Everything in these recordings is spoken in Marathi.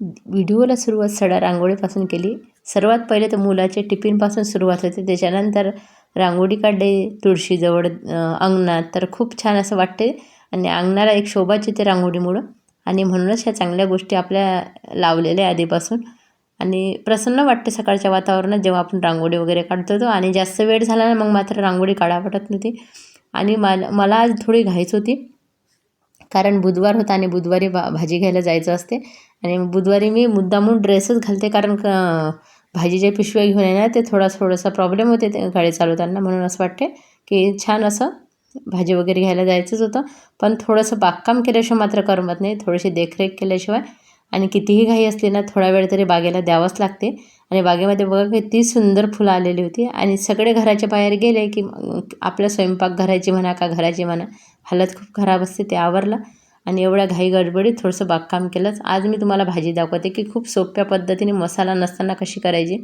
व्हिडिओला सुरुवात सडा रांगोळीपासून केली. सर्वात पहिले तर मुलाचे टिफिनपासून सुरुवात होते. त्याच्यानंतर रांगोळी काढली तुळशीजवळ अंगणात. तर खूप छान असं वाटते. आणि अंगणाला एक शोभाच येते रांगोळीमुळं. आणि म्हणूनच ह्या चांगल्या गोष्टी आपल्या लावलेल्या आधीपासून. आणि प्रसन्न वाटते सकाळच्या वातावरणात जेव्हा आपण रांगोळी वगैरे काढतो तो. आणि जास्त वेळ झाला ना मग मात्र रांगोळी काढा वाटत नव्हती. आणि मला मला आज थोडी घाईच होती. कारण बुधवार होता आणि बुधवारी भा भाजी घ्यायला जायचं असते. आणि बुधवारी मी मुद्दामून ड्रेसच घालते कारण क भाजीच्या पिशव्या घेऊन येणार ते थोडा थोडासा प्रॉब्लेम होते ते गाडी चालवताना. म्हणून असं वाटते की छान असं भाजी वगैरे घ्यायला जायचंच होतं. पण थोडंसं बागकाम केल्याशिवाय मात्र करमत नाही. थोडीशी देखरेख केल्याशिवाय आणि कितीही घाई असली ना थोडा वेळ तरी बागेला द्यावंच लागते. आणि बागेमध्ये बघा किती सुंदर फुलं आलेली होती. आणि सगळे घराच्या बाहेर गेले की आपल्या स्वयंपाक घराची म्हणा का घराची म्हणा हालत खूप खराब असते ते आवरलं आणि एवढ्या घाई गडबडीत थोडंसं बागकाम केलंच. आज मी तुम्हाला भाजी दाखवते की खूप सोप्या पद्धतीने मसाला नसताना कशी करायची.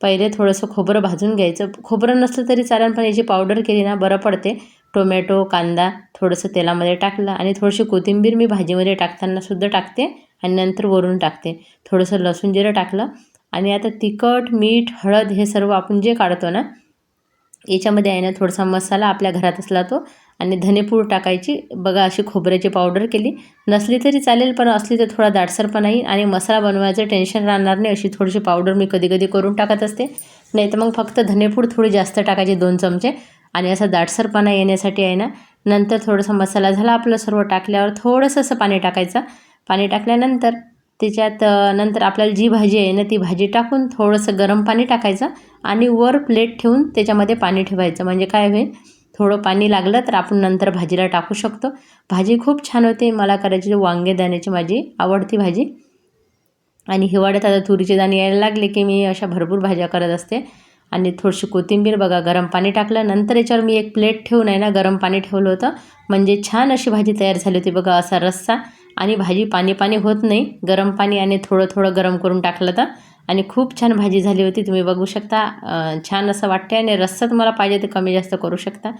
पहिले थोडंसं खोबरं भाजून घ्यायचं. खोबरं नसलं तरी चालेल पण याची पावडर केली ना बरं पडते. टोमॅटो कांदा थोडंसं तेलामध्ये टाकलं आणि थोडीशी कोथिंबीर मी भाजीमध्ये टाकताना सुद्धा टाकते आणि नंतर वरून टाकते. थोडंसं लसूण जिरं टाकलं आणि आता तिखट मीठ हळद हे सर्व आपण जे काढतो ना याच्यामध्ये आहे ना थोडासा मसाला आपल्या घरात असला तो आणि धनेपूड टाकायची. बघा अशी खोबऱ्याची पावडर केली. नसली तरी चालेल पण असली तर थोडा दाटसरपणा येईल आणि मसाला बनवायचं टेन्शन राहणार नाही. अशी थोडीशी पावडर मी कधी कधी करून टाकत असते. नाही तर मग फक्त धनेपूड थोडी जास्त टाकायची दोन चमचे. आणि असा दाटसरपणा येण्यासाठी आहे ना. नंतर थोडासा मसाला झाला आपलं सर्व टाकल्यावर थोडंसं असं पाणी टाकायचं. पाणी टाकल्यानंतर त्याच्यात नंतर आपल्याला जी भाजी आहे ना ती भाजी टाकून थोडंसं गरम पाणी टाकायचं आणि वर प्लेट ठेवून त्याच्यामध्ये पाणी ठेवायचं. म्हणजे काय होईल? थोडं पाणी लागलं तर आपण नंतर भाजीला टाकू शकतो. भाजी खूप छान होते. मला करायची वांगे दाण्याची माझी आवडती भाजी. आणि हिवाळ्यात आता तुरीचे दाणे यायला लागले की मी अशा भरपूर भाज्या करत असते. आणि थोडीशी कोथिंबीर बघा गरम पाणी टाकलं. नंतर याच्यावर मी एक प्लेट ठेवून आहे ना गरम पाणी ठेवलं होतं. म्हणजे छान अशी भाजी तयार झाली होती बघा असा रस्सा. आणि भाजी पाणी पाणी होत नाही. गरम पाणी आणि थोडं थोडं गरम करून टाकलं तर. आणि खूप छान भाजी झाली होती. तुम्ही बघू शकता. छान असं वाटते आणि रस्सा तुम्हाला पाहिजे ते कमी जास्त करू शकता.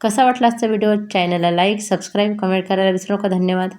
कसा वाटला आजचा व्हिडिओ? चॅनलला लाईक सबस्क्राईब कमेंट करायला विसरू नका. धन्यवाद.